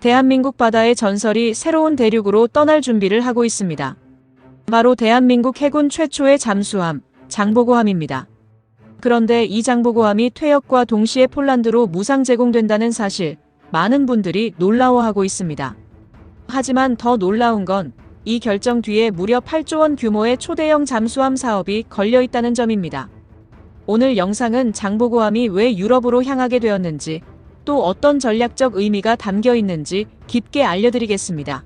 대한민국 바다의 전설이 새로운 대륙으로 떠날 준비를 하고 있습니다. 바로 대한민국 해군 최초의 잠수함, 장보고함입니다. 그런데 이 장보고함이 퇴역과 동시에 폴란드로 무상 제공된다는 사실, 많은 분들이 놀라워하고 있습니다. 하지만 더 놀라운 건 이 결정 뒤에 무려 8조 원 규모의 초대형 잠수함 사업이 걸려 있다는 점입니다. 오늘 영상은 장보고함이 왜 유럽으로 향하게 되었는지, 또 어떤 전략적 의미가 담겨 있는지 깊게 알려드리겠습니다.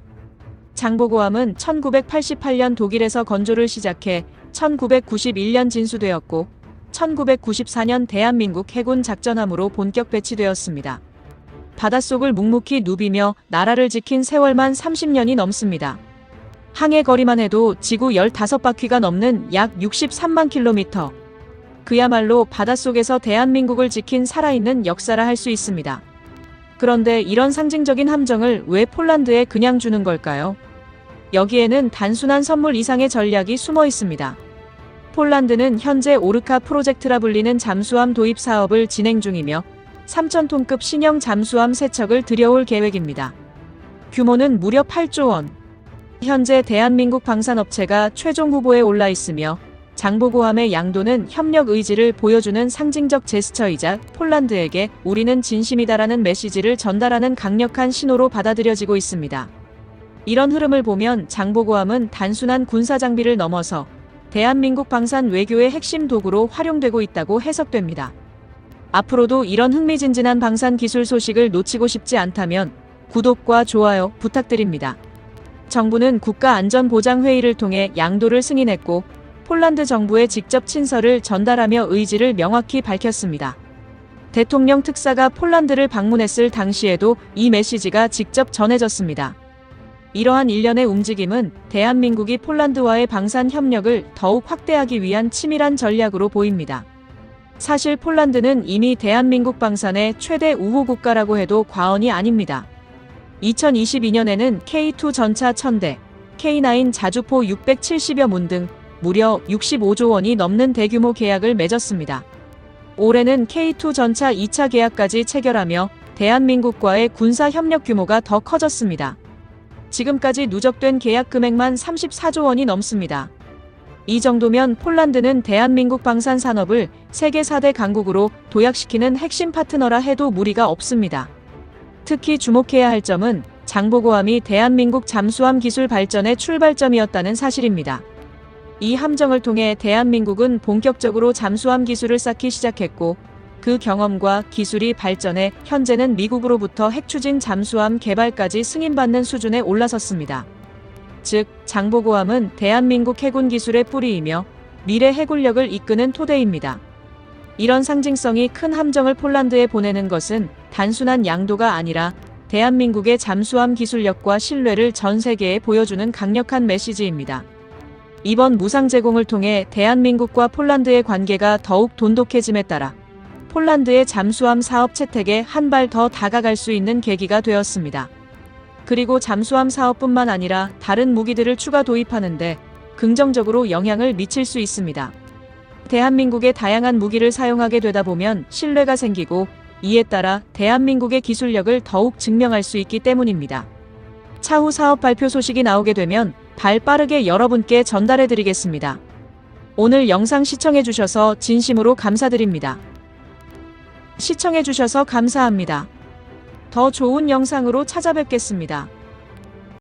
장보고함은 1988년 독일에서 건조를 시작해 1991년 진수되었고 1994년 대한민국 해군 작전함으로 본격 배치되었습니다. 바닷속을 묵묵히 누비며 나라를 지킨 세월만 30년이 넘습니다. 항해 거리만 해도 지구 15바퀴가 넘는 약 63만 킬로미터. 그야말로 바닷속에서 대한민국을 지킨 살아있는 역사라 할 수 있습니다. 그런데 이런 상징적인 함정을 왜 폴란드에 그냥 주는 걸까요? 여기에는 단순한 선물 이상의 전략이 숨어 있습니다. 폴란드는 현재 오르카 프로젝트라 불리는 잠수함 도입 사업을 진행 중이며 3,000톤급 신형 잠수함 세척을 들여올 계획입니다. 규모는 무려 8조 원. 현재 대한민국 방산업체가 최종 후보에 올라 있으며 장보고함의 양도는 협력 의지를 보여주는 상징적 제스처이자 폴란드에게 우리는 진심이다라는 메시지를 전달하는 강력한 신호로 받아들여지고 있습니다. 이런 흐름을 보면 장보고함은 단순한 군사 장비를 넘어서 대한민국 방산 외교의 핵심 도구로 활용되고 있다고 해석됩니다. 앞으로도 이런 흥미진진한 방산 기술 소식을 놓치고 싶지 않다면 구독과 좋아요 부탁드립니다. 정부는 국가안전보장회의를 통해 양도를 승인했고 폴란드 정부에 직접 친서를 전달하며 의지를 명확히 밝혔습니다. 대통령 특사가 폴란드를 방문했을 당시에도 이 메시지가 직접 전해졌습니다. 이러한 일련의 움직임은 대한민국이 폴란드와의 방산 협력을 더욱 확대하기 위한 치밀한 전략으로 보입니다. 사실 폴란드는 이미 대한민국 방산의 최대 우호 국가라고 해도 과언이 아닙니다. 2022년에는 K2 전차 1000대, K9 자주포 670여 문 등 무려 65조 원이 넘는 대규모 계약을 맺었습니다. 올해는 K2 전차 2차 계약까지 체결하며 대한민국과의 군사 협력 규모가 더 커졌습니다. 지금까지 누적된 계약 금액만 34조 원이 넘습니다. 이 정도면 폴란드는 대한민국 방산 산업을 세계 4대 강국으로 도약시키는 핵심 파트너라 해도 무리가 없습니다. 특히 주목해야 할 점은 장보고함이 대한민국 잠수함 기술 발전의 출발점이었다는 사실입니다. 이 함정을 통해 대한민국은 본격적으로 잠수함 기술을 쌓기 시작했고 그 경험과 기술이 발전해 현재는 미국으로부터 핵추진 잠수함 개발까지 승인받는 수준에 올라섰습니다. 즉, 장보고함은 대한민국 해군 기술의 뿌리이며 미래 해군력을 이끄는 토대입니다. 이런 상징성이 큰 함정을 폴란드에 보내는 것은 단순한 양도가 아니라 대한민국의 잠수함 기술력과 신뢰를 전 세계에 보여주는 강력한 메시지입니다. 이번 무상 제공을 통해 대한민국과 폴란드의 관계가 더욱 돈독해짐에 따라 폴란드의 잠수함 사업 채택에 한 발 더 다가갈 수 있는 계기가 되었습니다. 그리고 잠수함 사업뿐만 아니라 다른 무기들을 추가 도입하는데 긍정적으로 영향을 미칠 수 있습니다. 대한민국의 다양한 무기를 사용하게 되다 보면 신뢰가 생기고 이에 따라 대한민국의 기술력을 더욱 증명할 수 있기 때문입니다. 차후 사업 발표 소식이 나오게 되면 발 빠르게 여러분께 전달해 드리겠습니다. 오늘 영상 시청해 주셔서 진심으로 감사드립니다. 시청해 주셔서 감사합니다. 더 좋은 영상으로 찾아뵙겠습니다.